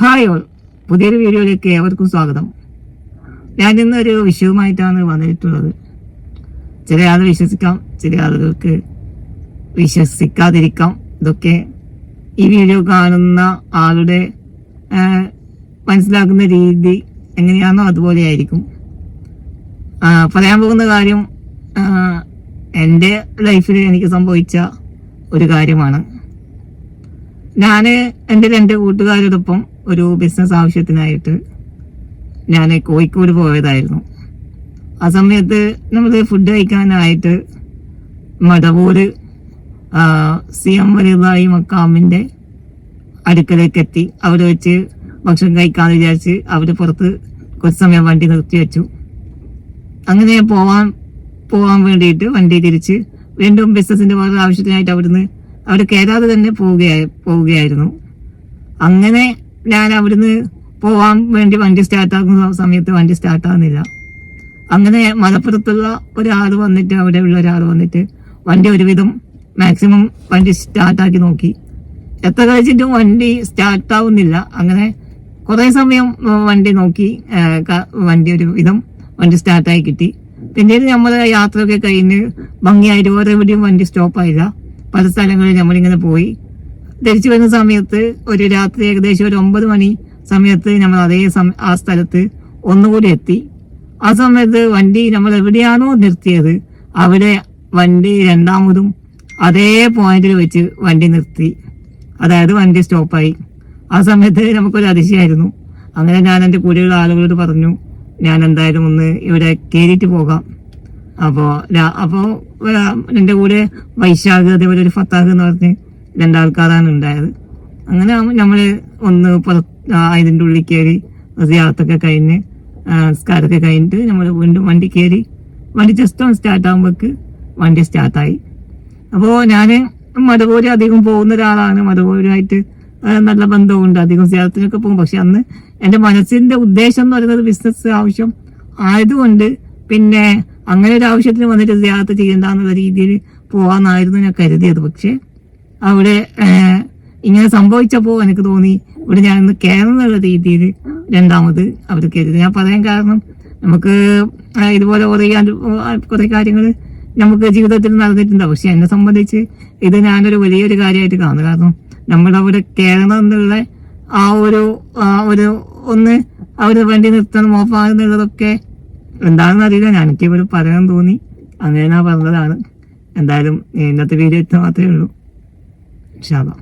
Hi all പുതിയൊരു വീഡിയോയിലേക്ക് ഏവർക്കും സ്വാഗതം. ഞാൻ ഇന്നൊരു വിഷയവുമായിട്ടാണ് വന്നിട്ടുള്ളത്. ചില ആൾ വിശ്വസിക്കാം ചില ആളുകൾക്ക് വിശ്വസിക്കാതിരിക്കാം. ഇതൊക്കെ ഈ വീഡിയോ കാണുന്ന ആളുടെ മനസ്സിലാക്കുന്ന രീതി എങ്ങനെയാണോ അതുപോലെ ആയിരിക്കും. പറയാൻ പോകുന്ന കാര്യം എന്റെ ലൈഫിൽ എനിക്ക് സംഭവിച്ച ഒരു കാര്യമാണ്. ഞാൻ എന്റെ രണ്ട് കൂട്ടുകാരോടൊപ്പം ഒരു ബിസിനസ് ആവശ്യത്തിനായിട്ട് ഞാൻ കോഴിക്കോട് പോയതായിരുന്നു. ആ സമയത്ത് നമ്മൾ ഫുഡ് കഴിക്കാനായിട്ട് മടവൂര് സി എം വലിയതായി മക്കാമിന്റെ അടുക്കലേക്ക് എത്തി അവിടെ വെച്ച് ഭക്ഷണം കഴിക്കാമെന്ന് വിചാരിച്ച് അവിടെ പുറത്ത് കുറച്ച് സമയം വണ്ടി നിർത്തി വെച്ചു. അങ്ങനെ പോവാൻ പോവാൻ വേണ്ടിയിട്ട് വണ്ടി തിരിച്ച് വീണ്ടും ബിസിനസിന്റെ വേറെ ആവശ്യത്തിനായിട്ട് അവിടുന്ന് അവിടെ കയറാതെ തന്നെ പോവുകയായി പോവുകയായിരുന്നു. അങ്ങനെ ഞാൻ അവിടുന്ന് പോവാൻ വേണ്ടി വണ്ടി സ്റ്റാർട്ടാക്കുന്ന സമയത്ത് വണ്ടി സ്റ്റാർട്ടാകുന്നില്ല അങ്ങനെ മലപ്പുറത്തുള്ള ഒരാൾ വന്നിട്ട് അവിടെ ഉള്ള ഒരാൾ വന്നിട്ട് വണ്ടി ഒരുവിധം മാക്സിമം വണ്ടി സ്റ്റാർട്ടാക്കി നോക്കി. എത്ര കഴിച്ചിട്ടും വണ്ടി സ്റ്റാർട്ടാവുന്നില്ല അങ്ങനെ കുറേ സമയം വണ്ടി നോക്കി വണ്ടി ഒരു വിധം വണ്ടി സ്റ്റാർട്ടായി കിട്ടി. പിന്നീട് നമ്മൾ യാത്രയൊക്കെ കഴിഞ്ഞ് ഭംഗിയായിട്ട് ഓരോ എവിടെയും വണ്ടി സ്റ്റോപ്പായില്ല പല സ്ഥലങ്ങളിൽ നമ്മളിങ്ങനെ പോയി. തിരിച്ചു വരുന്ന സമയത്ത് ഒരു രാത്രി ഏകദേശം ഒരു ഒമ്പത് മണി സമയത്ത് നമ്മൾ അതേ ആ സ്ഥലത്ത് ഒന്നുകൂടി എത്തി. ആ സമയത്ത് വണ്ടി നമ്മൾ എവിടെയാണോ നിർത്തിയത് അവിടെ വണ്ടി രണ്ടാമതും അതേ പോയിന്റിൽ വെച്ച് വണ്ടി നിർത്തി. അതായത് വണ്ടി സ്റ്റോപ്പായി ആ സമയത്ത് നമുക്കൊരു അതിശയമായിരുന്നു അങ്ങനെ ഞാൻ എന്റെ കൂടെയുള്ള ആളുകളോട് പറഞ്ഞു ഞാൻ എന്തായാലും ഒന്ന് ഇവിടെ കയറിയിട്ട് പോകാം. അപ്പോൾ അപ്പോൾ എന്റെ കൂടെ വൈശാഖ് അതേപോലെ ഒരു ഫത്താഖ് എന്ന് പറഞ്ഞ് രണ്ടാൾക്കാരാണ് ഉണ്ടായത്. അങ്ങനെ നമ്മൾ ഒന്ന് പുറത്ത് അതിന്റെ ഉള്ളിൽ കയറി യാത്രയൊക്കെ കഴിഞ്ഞ് സ്കാരൊക്കെ കഴിഞ്ഞിട്ട് നമ്മൾ വീണ്ടും വണ്ടി കയറി വണ്ടി ജസ്റ്റ് ഒന്ന് സ്റ്റാർട്ട് ആകുമ്പോൾക്ക് വണ്ടി സ്റ്റാർട്ടായി അപ്പോൾ ഞാൻ മടവൂര് അധികം പോകുന്ന ഒരാളാണ്. മടവൂരുമായിട്ട് നല്ല ബന്ധമുണ്ട് അധികം സ്ഥലത്തിനൊക്കെ പോകും. പക്ഷെ അന്ന് എന്റെ മനസ്സിന്റെ ഉദ്ദേശം എന്ന് പറയുന്നത് ബിസിനസ് ആവശ്യം ആയതുകൊണ്ട് പിന്നെ അങ്ങനെ ഒരു ആവശ്യത്തിന് വന്നിട്ട് സിയാത്ത് ചെയ്യേണ്ട എന്നുള്ള രീതിയിൽ പോകാമെന്നായിരുന്നു ഞാൻ കരുതിയത്. പക്ഷേ അവിടെ ഇങ്ങനെ സംഭവിച്ചപ്പോൾ എനിക്ക് തോന്നി ഇവിടെ ഞാൻ ഇന്ന് കയറുന്നുള്ള രീതിയിൽ രണ്ടാമത് അവർ കരുതി. ഞാൻ പറയാൻ കാരണം നമുക്ക് ഇതുപോലെ കുറേ കുറെ കാര്യങ്ങൾ നമുക്ക് ജീവിതത്തിൽ നടന്നിട്ടുണ്ടാവും പക്ഷെ എന്നെ സംബന്ധിച്ച് ഇത് ഞാനൊരു വലിയൊരു കാര്യമായിട്ട് കാണുന്നു. കാരണം നമ്മുടെ അവിടെ കയറണം എന്നുള്ള ആ ഒരു ആ ഒരു ഒന്ന് അവർ വണ്ടി നിർത്തണം ഓഫാകുന്നുള്ളതൊക്കെ എന്താണെന്ന് അറിയില്ല. ഞാൻ എനിക്ക് ഇവിടെ പറയാൻ തോന്നി. അങ്ങനെ ഞാൻ പറഞ്ഞതാണ്. എന്തായാലും ഇന്നത്തെ വീഡിയോ ഇത്ര മാത്രമേ ഉള്ളൂ. 下吧。